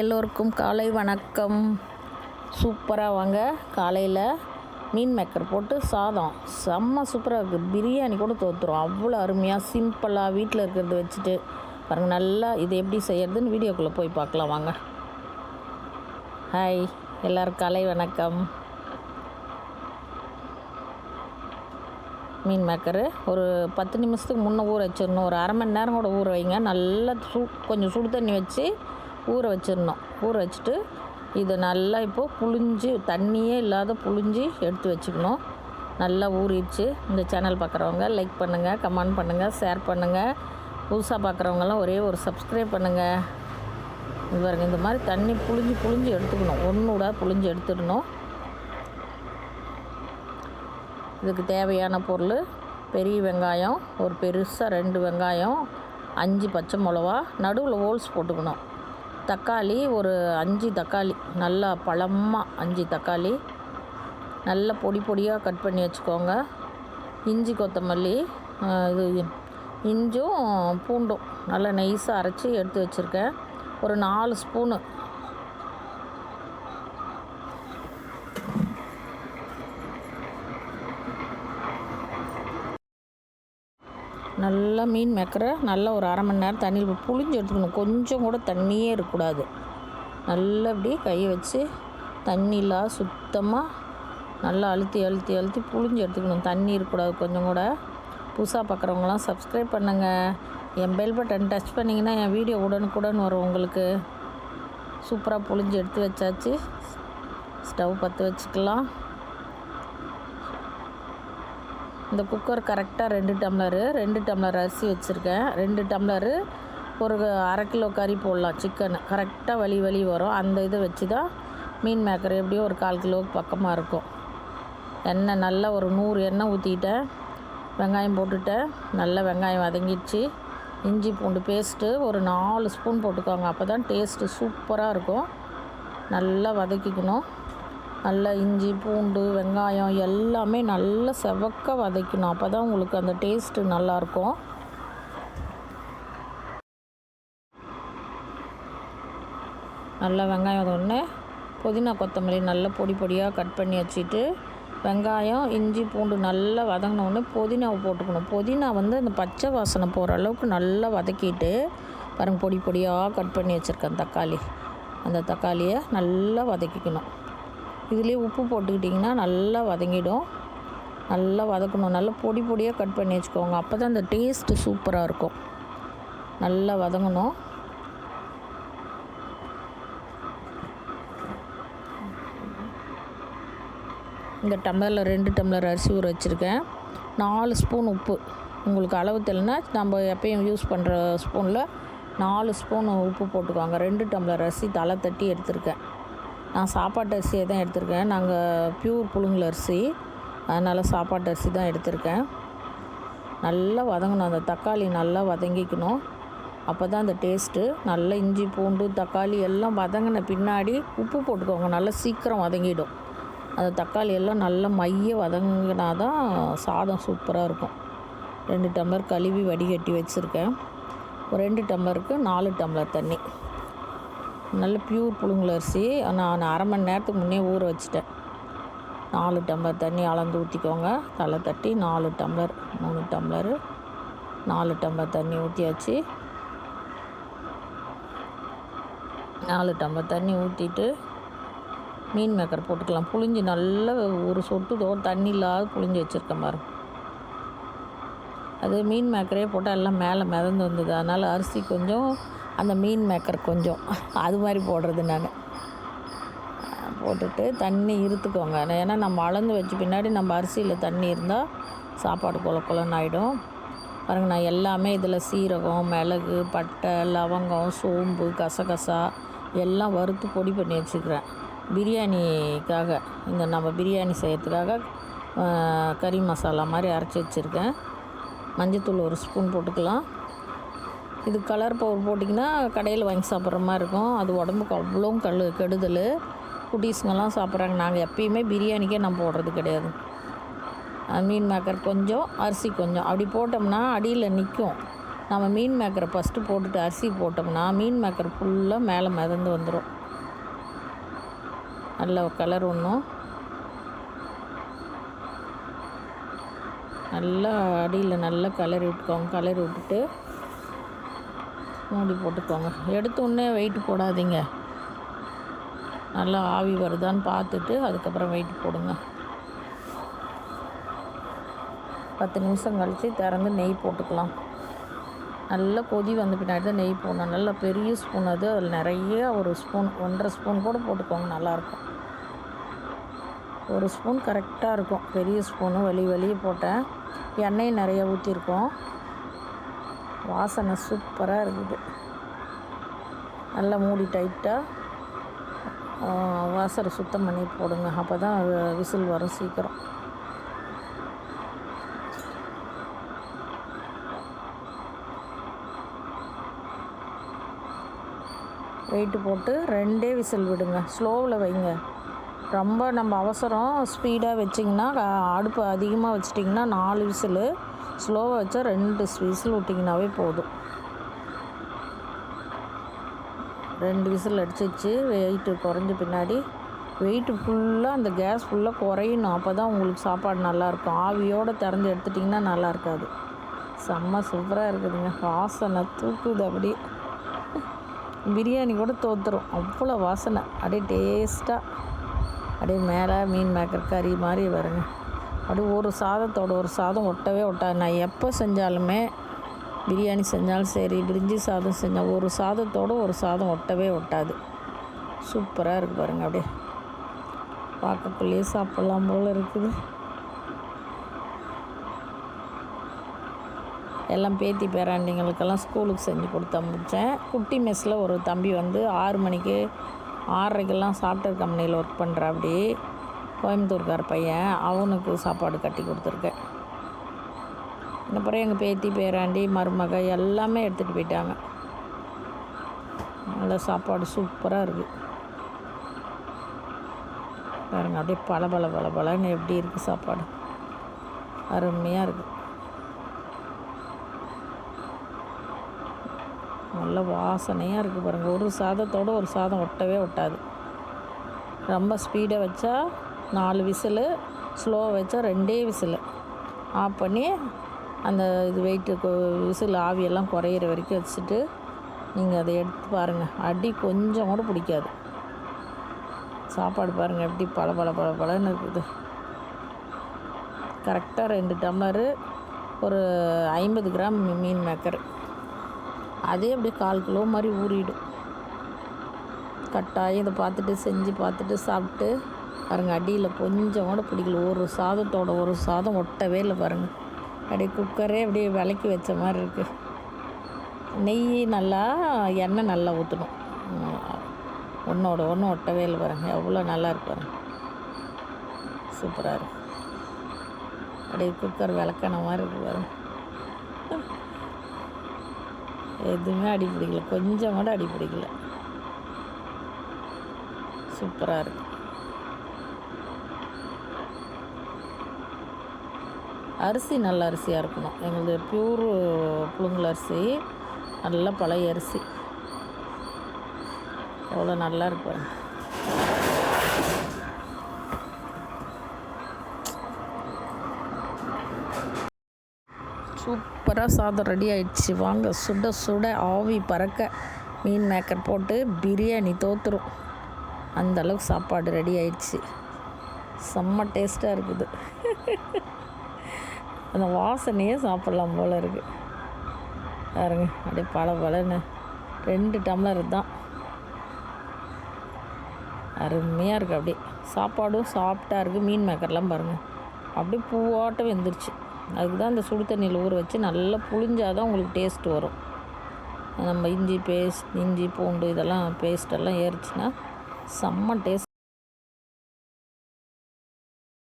எல்லோருக்கும் காலை வணக்கம். சூப்பராக வாங்க. காலையில் மீன் மேக்கர் போட்டு சாதம். செம்ம சூப்பராக இருக்குது பிரியாணி கூட தோற்றுரும் அவ்வளோ அருமையாக சிம்பிளாக வீட்டில் இருக்கிறத வச்சுட்டு. பாருங்கள் நல்லா இது எப்படி செய்யறதுன்னு வீடியோக்குள்ளே போய் பார்க்கலாம். வாங்க. ஹாய் எல்லோரும் காலை வணக்கம். மீன் மேக்கரு ஒரு பத்து நிமிஷத்துக்கு முன்னே ஊற வச்சிடணும். ஒரு அரை மணி நேரம் கூட ஊற வைங்க. நல்லா சூ கொஞ்சம் சுடு தண்ணி வச்சு ஊற வச்சிடணும். ஊற வச்சுட்டு இதை நல்லா இப்போது புழிஞ்சு தண்ணியே இல்லாத புழிஞ்சு எடுத்து வச்சுக்கணும். நல்லா ஊறிடுச்சு. இந்த சேனல் பார்க்குறவங்க லைக் பண்ணுங்கள் கமெண்ட் பண்ணுங்கள் ஷேர் பண்ணுங்கள் புதுசாக பார்க்குறவங்கலாம் ஒரே ஒரு சப்ஸ்கிரைப் பண்ணுங்கள் இது பாருங்க இந்த மாதிரி தண்ணி புழிஞ்சு புழிஞ்சு எடுத்துக்கணும். ஒன்று விட புழிஞ்சு எடுத்துடணும். இதுக்கு தேவையான பொருள் பெரிய வெங்காயம் ஒரு பெருசாக ரெண்டு வெங்காயம் அஞ்சு பச்சை மிளவா நடுவில் ஹோல்ஸ் போட்டுக்கணும். தக்காளி ஒரு அஞ்சு தக்காளி நல்லா பழமாக அஞ்சு தக்காளி. நல்லா பொடி பொடியாக கட் பண்ணி வச்சுக்கோங்க. இஞ்சி கொத்தமல்லி இது இஞ்சும் பூண்டும் நல்லா நைஸாக அரைச்சி எடுத்து வச்சுருக்கேன். ஒரு நாலு ஸ்பூனு நல்லா மீன் மேக்கரை நல்லா ஒரு அரை மணி நேரம் தண்ணியில் புளிஞ்சு எடுத்துக்கணும். கொஞ்சம் கூட தண்ணியே இருக்கக்கூடாது. நல்லா அப்படியே கையை வச்சு தண்ணியெலாம் சுத்தமாக நல்லா அழுத்தி அழுத்தி அழுத்தி புளிஞ்சு எடுத்துக்கணும். தண்ணி இருக்கக்கூடாது கொஞ்சம் கூட. புதுசாக பார்க்குறவங்களாம் சப்ஸ்கிரைப் பண்ணுங்கள் என் பெல் பட்டன் டச் பண்ணிங்கன்னா என் வீடியோ உடனுக்குடன் வரும் உங்களுக்கு. சூப்பராக புளிஞ்சு எடுத்து வச்சாச்சு. ஸ்டவ் பற்ற வச்சுக்கலாம். இந்த குக்கர் கரெக்டாக ரெண்டு டம்ளரு ரெண்டு டம்ளர் அரிசி வச்சுருக்கேன். ரெண்டு டம்ளரு ஒரு அரை கிலோ கறி போடலாம் சிக்கன் கரெக்டாக வலி வலி வரும். அந்த இதை வச்சு தான் மீன் மேக்கர் எப்படியும் ஒரு கால் கிலோவுக்கு பக்கமாக இருக்கும். எண்ணெய் நல்லா ஒரு நூறு எண்ணெய் ஊற்றிட்டேன் வெங்காயம் போட்டுட்டேன். நல்லா வெங்காயம் வதங்கிடுச்சு. இஞ்சி பூண்டு பேஸ்ட்டு ஒரு நாலு ஸ்பூன் போட்டுக்கோங்க. அப்போ தான் டேஸ்ட்டு சூப்பராக இருக்கும். நல்லா வதக்கிக்கணும். நல்லா இஞ்சி பூண்டு வெங்காயம் எல்லாமே நல்லா செவக்க வதக்கணும். அப்போ தான் உங்களுக்கு அந்த டேஸ்ட்டு நல்லாயிருக்கும் நல்லா வெங்காயம் ஒன்று புதினா கொத்தமல்லி நல்லா பொடி பொடியாக கட் பண்ணி வச்சுட்டு வெங்காயம் இஞ்சி பூண்டு நல்லா வதங்கினோடனே புதினாவை போட்டுக்கணும். புதினா வந்து அந்த பச்சை வாசனை போகிற அளவுக்கு நல்லா வதக்கிட்டு பாருங்கள் பொடி பொடியாக கட் பண்ணி வச்சுருக்கேன் தக்காளி. அந்த தக்காளியை நல்லா வதக்கிக்கணும். இதுலேயே உப்பு போட்டுக்கிட்டிங்கன்னா நல்லா வதங்கிடும். நல்லா வதக்கணும். நல்லா பொடி பொடியாக கட் பண்ணி வச்சுக்கோங்க. அப்போ தான் அந்த டேஸ்ட்டு சூப்பராக இருக்கும். நல்லா வதங்கணும். இந்த டம்ளரில் ரெண்டு டம்ளர் அரிசி ஊற வச்சுருக்கேன். நாலு ஸ்பூன் உப்பு. உங்களுக்கு அளவு தெரியலனா நம்ம எப்பயும் யூஸ் பண்ணுற ஸ்பூனில் நாலு ஸ்பூன் உப்பு போட்டுக்கோங்க. ரெண்டு டம்ளர் அரிசி தலை தட்டி எடுத்திருக்கேன். நான் சாப்பாட்டு அரிசியை தான் எடுத்திருக்கேன். நாங்கள் பியூர் புழுங்கல் அரிசி. அதனால் சாப்பாட்டு அரிசி தான் எடுத்திருக்கேன். நல்லா வதங்கணும். அந்த தக்காளி நல்லா வதங்கிக்கணும். அப்போ தான் அந்த டேஸ்ட்டு நல்லா இஞ்சி பூண்டு தக்காளி எல்லாம் வதங்கின பின்னாடி உப்பு போட்டுக்கோங்க. நல்லா சீக்கிரம் வதங்கிடும். அந்த தக்காளி எல்லாம் நல்லா மைய வதங்கினா தான் சாதம் சூப்பராக இருக்கும். ரெண்டு டம்ளர் கழுவி வடிகட்டி வச்சுருக்கேன். ஒரு ரெண்டு டம்ளருக்கு நாலு டம்ளர் தண்ணி. நல்ல பியூர் புழுங்கல் அரிசி. நான் அரை மணி நேரத்துக்கு முன்னே ஊற வச்சுட்டேன். நாலு டம்ளர் தண்ணி அளந்து ஊற்றிக்கோங்க தலை தட்டி நாலு டம்ளர் மூணு டம்ளரு நாலு டம்ளர் தண்ணி ஊற்றியாச்சு நாலு டம்ளர் தண்ணி ஊற்றிட்டு மீன் மேக்கர் போட்டுக்கலாம். புளிஞ்சு நல்லா ஒரு சொட்டு தோ தண்ணி இல்லாத புளிஞ்சு வச்சுருக்கேன் பாருங்க அது மீன் மேக்கரே போட்டால் எல்லாம் மேலே மிதந்து வந்தது. அதனால் அரிசி கொஞ்சம் அந்த மீன் மேக்கர் கொஞ்சம். அது மாதிரி போடுறது நான். போட்டுட்டு தண்ணி இருத்துக்கோங்க. ஏன்னா நம்ம அளந்து வச்சு பின்னாடி நம்ம அரிசியில் தண்ணி இருந்தால் சாப்பாடு குல குலன்னு ஆகிடும் பாருங்க நான் எல்லாமே இதில் சீரகம் மிளகு பட்டை லவங்கம் சோம்பு கசகசா எல்லாம் வறுத்து பொடி பண்ணி வச்சுக்கிறேன். பிரியாணிக்காக இந்த நம்ம பிரியாணி செய்யறதுக்காக கறி மசாலா மாதிரி அரைச்சி வச்சுருக்கேன். மஞ்சத்தூள் ஒரு ஸ்பூன் போட்டுக்கலாம். இது கலர் பவுடர் போட்டிங்கன்னா கடையில் வாங்கி சாப்பிட்ற மாதிரி இருக்கும். அது உடம்புக்கு அவ்வளோ கல் கெடுதல். குட்டீஸுங்கெல்லாம் சாப்பிட்றாங்க. நாங்கள் எப்பயுமே பிரியாணிக்கே நான் போடுறது கிடையாது. மீன் மேக்கர் கொஞ்சம் அரிசி கொஞ்சம். அப்படி போட்டோம்னா அடியில் நிற்கும் நம்ம மீன் மேக்கரை ஃபஸ்ட்டு போட்டுட்டு அரிசி போட்டோம்னா மீன் மேக்கர் ஃபுல்லாக மேலே மிதந்து வந்துடும் நல்ல கலர் ஒன்றும் நல்லா அடியில் நல்லா கலரி விட்டுக்கோங்க. கலரி விட்டுட்டு மூடி போட்டுக்கோங்க. எடுத்த உடனே வெயிட் போடாதீங்க. நல்லா ஆவி வருதான்னு பார்த்துட்டு அதுக்கப்புறம் வெயிட் போடுங்க. பத்து நிமிஷம் கழித்து திறந்து நெய் போட்டுக்கலாம். நல்லா கொதி வந்த பின்னாடி தான் நெய் போடணும். நல்லா பெரிய ஸ்பூன் அது. அதில் நிறைய ஒரு ஸ்பூன் ஒன்றரை ஸ்பூன் கூட போட்டுக்கோங்க. நல்லாயிருக்கும். ஒரு ஸ்பூன் கரெக்டாக இருக்கும். பெரிய ஸ்பூனு வலி வலியே போட்டேன். எண்ணெய் நிறைய ஊற்றிருக்கோம் வாசனை சூப்பராக இருக்குது. நல்லா மூடி டைட்டாக வாசரை சுத்தம் பண்ணி போடுங்க. அப்போ தான் விசில் வரும் சீக்கிரம். வெயிட்டு போட்டு ரெண்டே விசில் விடுங்க. ஸ்லோவில் வைங்க. ரொம்ப நம்ம அவசரம் ஸ்பீடாக வச்சிங்கன்னா அடுப்பு அதிகமாக வச்சிட்டிங்கன்னா நாலு விசிலு. ஸ்லோவாக வச்சா ரெண்டு விசில் விட்டிங்கனாவே போதும். ரெண்டு விசில் அடிச்சிச்சு வெயிட்டு குறைஞ்ச பின்னாடி. வெயிட்டு ஃபுல்லாக அந்த கேஸ் ஃபுல்லாக குறையணும். அப்போ தான் உங்களுக்கு சாப்பாடு நல்லாயிருக்கும் ஆவியோடு திறந்து எடுத்துட்டிங்கன்னா நல்லா இருக்காது. செம்ம சூப்பராக இருக்குதுங்க. வாசனை தூக்குது அப்படியே. பிரியாணி கூட தோத்துரும். அவ்வளோ வாசனை. அப்படியே டேஸ்ட்டாக அப்படியே மேலே மீன் மேக்கர் கறி மாதிரி வருங்க. அப்படியே ஒரு சாதத்தோட ஒரு சாதம் ஒட்டவே ஒட்டாது. நான் எப்போ செஞ்சாலுமே பிரியாணி செஞ்சாலும் சரி பிரிஞ்சி சாதம் செஞ்சால் ஒரு சாதத்தோடு ஒரு சாதம் ஒட்டவே ஒட்டாது. சூப்பராக இருக்குது பாருங்கள் அப்படியே. பார்க்கக்குள்ளேயே சாப்பிட்லாம் போல் இருக்குது. எல்லாம் பேத்தி பேராண்டிங்களுக்கெல்லாம் ஸ்கூலுக்கு செஞ்சு கொடுத்து அனுப்பிச்சேன் குட்டி மெஸ்ஸில் ஒரு தம்பி வந்து ஆறு மணிக்கு ஆறரைக்கெல்லாம் சாஃப்ட்வேர் கம்பெனியில் ஒர்க் பண்ணுற அப்படி. கோயம்புத்தூர்கார பையன் அவனுக்கு சாப்பாடு கட்டி கொடுத்துருக்கேன். அப்புறம் எங்கள் பேத்தி பேராண்டி மருமக எல்லாமே எடுத்துகிட்டு போயிட்டாங்க. நல்ல சாப்பாடு சூப்பராக இருக்குது பாருங்க அப்படியே பல பல பல பலன்னு எப்படி இருக்குது சாப்பாடு. அருமையாக இருக்குது நல்ல வாசனையாக இருக்குது பாருங்கள் ஒரு சாதத்தோடு ஒரு சாதம் ஒட்டவே ஒட்டாது. ரொம்ப ஸ்பீடாக வச்சா நாலு விசிலு ஸ்லோ வச்சா ரெண்டே விசிலு. ஆஃப் பண்ணி அந்த இது வெயிட்டு விசில் ஆவியெல்லாம் குறையிற வரைக்கும் வச்சுட்டு நீங்கள் அதை எடுத்து பாருங்கள் அடி கொஞ்சம் கூட பிடிக்காது. சாப்பாடு பாருங்கள் எப்படி பல பல பல பலன்னு இருக்குது. கரெக்டாக ரெண்டு டம்ளரு ஒரு ஐம்பது கிராம் மீன் மேக்கர். அதே அப்படியே கால் கிலோ மாதிரி ஊறிடும். கட்டாயம் இதை பார்த்துட்டு செஞ்சு பார்த்துட்டு சாப்பிட்டு பாருங்கள் அடியில் கொஞ்சம் கூட பிடிக்கல. ஒரு சாதத்தோட ஒரு சாதம் ஒட்டவே இல்லை பாருங்கள் அப்படியே குக்கரே அப்படியே விளக்கி வச்ச மாதிரி இருக்குது நெய் நல்லா எண்ணெய் நல்லா ஊற்றணும் ஒன்றோட ஒன்று ஒட்டவே இல்லை பாருங்கள் எவ்வளோ நல்லா இருப்பாரு சூப்பராக இருக்குது அப்படியே குக்கர் விளக்கண மாதிரி இருக்குது பாருங்கள் எதுவுமே அடி பிடிக்கல. கொஞ்சம் கூட அடி பிடிக்கல. சூப்பராக இருக்குது அரிசி நல்ல அரிசியாக இருக்கணும். எங்களது பியூர் புழுங்கல் அரிசி நல்ல பழைய அரிசி. எவ்வளோ நல்லா இருக்கு சூப்பராக சாதம் ரெடி ஆயிடுச்சு. வாங்க சுட சுட ஆவி பறக்க மீன் மேக்கர் போட்டு பிரியாணி தோத்துரும். அந்தளவுக்கு சாப்பாடு ரெடி ஆயிடுச்சு. செம்ம டேஸ்ட்டாக இருக்குது. அந்த வாசனையே சாப்பிட்லாம் போல் இருக்குது பாருங்க அப்படியே பல பலன்னு ரெண்டு டம்ளர் தான் அருமையாக இருக்குது அப்படியே. சாப்பாடும் சாஃப்டாக இருக்குது மீன் மேக்கர்லாம் பாருங்கள் அப்படியே பூவாட்டம் வெந்துருச்சு. அதுக்கு தான் இந்த சுடு தண்ணியில் ஊற வச்சு நல்லா புளிஞ்சால் தான் உங்களுக்கு டேஸ்ட் வரும். நம்ம இஞ்சி பேஸ்ட் இஞ்சி பூண்டு இதெல்லாம் பேஸ்ட்டெல்லாம் ஏறிச்சுன்னா செம்ம டேஸ்ட்